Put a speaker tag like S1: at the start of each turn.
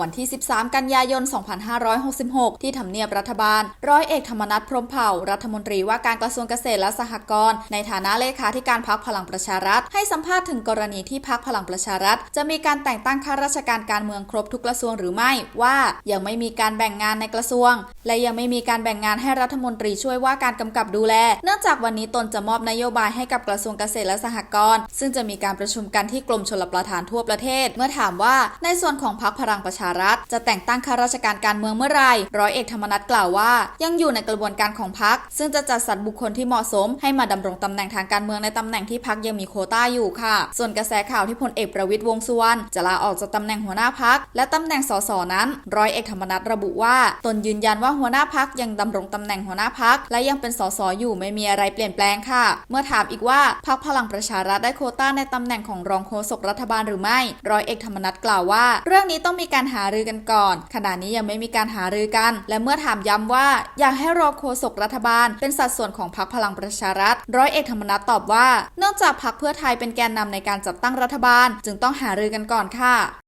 S1: วันที่ 13 กันยายน 2566 ที่ทำเนียบรัฐบาล ร้อยเอกธรรมนัฐพรมเผ่า รัฐมนตรีว่าการกระทรวงเกษตรและสหกรณ์ในฐานะเลขาธิการพักพลังประชารัฐ ให้สัมภาษณ์ถึงกรณีที่พักพลังประชารัฐ จะมีการแต่งตั้งข้าราชการการเมืองครบทุกกระทรวงหรือไม่ว่ายังไม่มีการแบ่งงานในกระทรวง และยังไม่มีการแบ่งงานให้รัฐมนตรีช่วยว่าการกำกับดูแล เนื่องจากวันนี้ตนจะมอบนโยบายให้กับกระทรวงเกษตรและสหกรณ์ซึ่งจะมีการประชุมกันที่กรมชลประทานทั่วประเทศ เมื่อถามว่าในส่วนของพรรคพลังประชารัฐ จะแต่งตั้งข้าราชการการเมืองเมื่อไรร้อยเอกธรรมนัฐกล่าวว่า ยังอยู่ในกระบวนการของพรรคซึ่งจะจัดสรรบุคคลที่เหมาะสม ให้มาดำรงตำแหน่งทางการเมืองในตำแหน่งที่พรรคยังมีโควต้าอยู่ค่ะ ส่วนกระแสข่าวที่พลเอกประวิตยวงสุวรรณจะลาออกจากตำแหน่งหัวหน้าพรรคและตำแหน่งสสนั้นร้อยเอกธรรมนัฐระบุว่า ตนยืนยันว่าหัวหน้าพรรคยังดำรงตำแหน่งหัวหน้าพรรคและยังเป็นสสอยู่ไม่มีอะไรเปลี่ยนแปลงค่ะ เมื่อถามอีกว่าพรรคพลังประชารัฐได้โควต้าในตำแหน่งของรองโฆษกรัฐบาลหรือไม่ ร้อยเอกธรรมนัฐกล่าวว่า เรื่องนี้ต้องมีการหารือกันก่อน ขณะนี้ยังไม่มีการหารือกัน และเมื่อถามย้ำว่าอยากให้รอโฆษกรัฐบาล เป็นสัดส่วนของพรรคพลังประชารัฐ ร้อยเอกธรรมนัฐตอบว่า เนื่องจากพรรคเพื่อไทยเป็นแกนนำในการจัดตั้งรัฐบาล จึงต้องหารือกันก่อนค่ะ